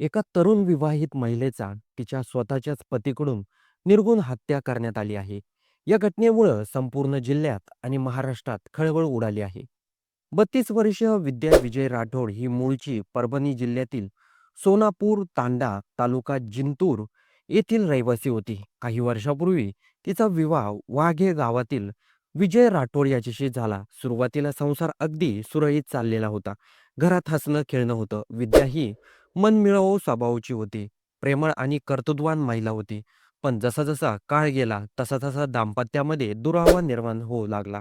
एका तरुण विवाहित महिलेचा तिच्या स्वतःच्याच पतीकडून निर्गुण हत्या करण्यात आली आहे. या घटनेमुळं संपूर्ण जिल्ह्यात आणि महाराष्ट्रात खळबळ उडाली आहे. 32 वर्षीय विद्या विजय राठोड ही मूळची परभणी जिल्ह्यातील सोनापूर तांडा तालुका जिंतूर येथील रहिवासी होती. काही वर्षापूर्वी तिचा विवाह वाघे गावातील विजय राठोड याच्याशी झाला. सुरुवातीला संसार अगदी सुरळीत चाललेला होता. घरात हसणं खेळणं होतं. विद्या ही मनमिळावू स्वभावाची होती. प्रेमळ आणि कर्तृत्ववान महिला होती. पण जसा जसा काळ गेला तसा तसा दाम्पत्यामध्ये दुरावा निर्माण होऊ लागला.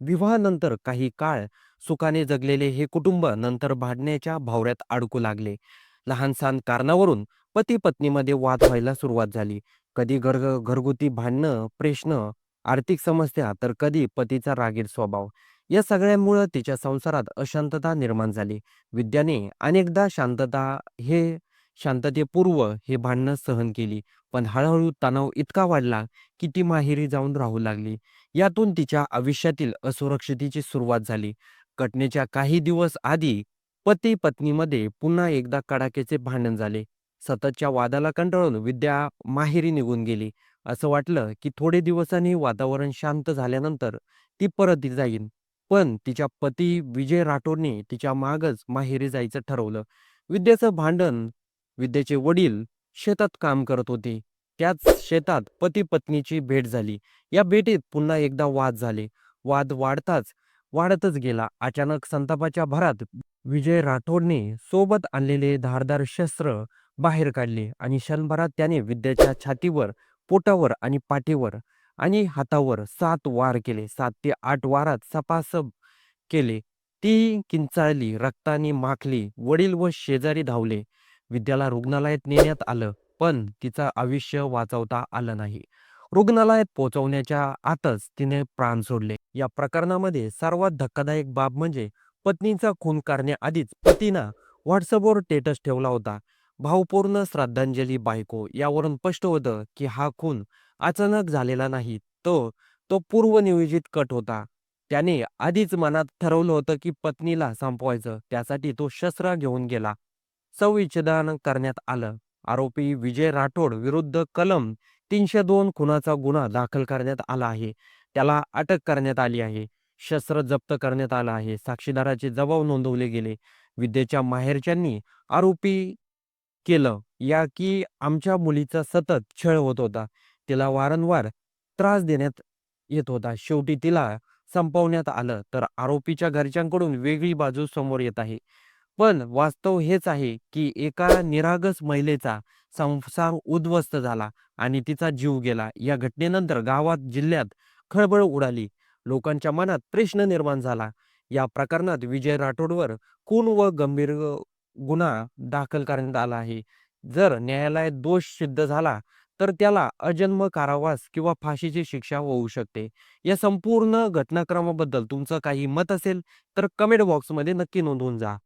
विवाहानंतर काही काळ सुखाने जगलेले हे कुटुंब नंतर भांडण्याच्या भावऱ्यात अडकू लागले. लहान-सहान कारणावरून पती-पत्नीमध्ये वाद व्हायला सुरुवात झाली. कधी घर घरगुती भांडणं, प्रश्न, आर्थिक समस्या तर कधी पतीचा रागीर स्वभाव. या सगळ्यामुळं तिच्या संसारात अशांतता निर्माण झाली. विद्याने अनेकदा शांतता हे शांततेपूर्व हे भांडणं सहन केली. पण हळूहळू तणाव इतका वाढला की ती माहेरी जाऊन राहू लागली. यातून तिच्या आयुष्यातील असुरक्षितेची सुरुवात झाली. घटनेच्या काही दिवस आधी पती-पत्नीमध्ये पुन्हा एकदा कडाक्याचे भांडण झाले. सततच्या वादाला कंटाळून विद्या माहेरी निघून गेली. असं वाटलं की थोडे दिवसांनी वातावरण शांत झाल्यानंतर ती परत जाईल. पण तिच्या पती विजय राठोडने तिच्या मागच माहेरी जायचं ठरवलं. विद्येचं भांडण विद्येचे वडील शेतात काम करत होते. त्याच शेतात पती-पत्नीची भेट झाली. या भेटीत पुन्हा एकदा वाद झाले. वाद वाढताच वाढतच गेला. अचानक संतापाच्या भरात विजय राठोडने सोबत आणलेले धारदार शस्त्र बाहेर काढले आणि क्षणभरात त्याने विद्याच्या छातीवर, पोटावर आणि पाठीवर आणि हातावर सात वार केले. सात ते आठ वारात सपासप केले. ती किंचाळली, रक्ताने माखली. वडील व शेजारी धावले. विद्याला रुग्णालयात नेण्यात आलं, पण तिचं आयुष्य वाचवता आलं नाही. रुग्णालयात पोहोचवण्याच्या आतच तिने प्राण सोडले. या प्रकरणामध्ये सर्वात धक्कादायक बाब म्हणजे पत्नीचा खून करण्याआधीच पतीनं व्हॉट्सअपवर स्टेटस ठेवला होता. भावपूर्ण श्रद्धांजली बायको. यावरून स्पष्ट होतं की हा खून अचानक झालेला नाही. तो तो पूर्वनियोजित कट होता. त्याने आधीच मनात ठरवलं होतं की पत्नीला संपवायचं. त्यासाठी तो शस्त्र घेऊन गेला. सविच्छेदन करण्यात आलं. आरोपी विजय राठोड विरुद्ध कलम तीनशे दोन खुनाचा गुन्हा दाखल करण्यात आला आहे. त्याला अटक करण्यात आली आहे. शस्त्र जप्त करण्यात आलं आहे. साक्षीदाराचे जबाब नोंदवले गेले. विद्येच्या माहेरच्यांनी आरोपी केलं या की आमच्या मुलीचा सतत छळ होत होता. तिला वारंवार त्रास देण्यात येत होता. शेवटी तिला संपवण्यात आलं. तर आरोपीच्या घरच्यांकडून वेगळी बाजू समोर येत आहे. पण वास्तव हेच आहे की एका निरागस महिलेचा संसार उद्ध्वस्त झाला आणि तिचा जीव गेला. या घटनेनंतर गावात, जिल्ह्यात खळबळ उडाली. लोकांच्या मनात प्रश्न निर्माण झाला. या प्रकरणात विजय राठोडवर खून व गंभीर गुन्हा दाखल करण्यात आला आहे. जर न्यायालयात दोष सिद्ध झाला तर त्याला अजन्म कारावास किंवा फाशीची शिक्षा होऊ शकते. या संपूर्ण घटनाक्रमाबद्दल तुमचं काही मत असेल तर कमेंट बॉक्समध्ये नक्की नोंदवून जा.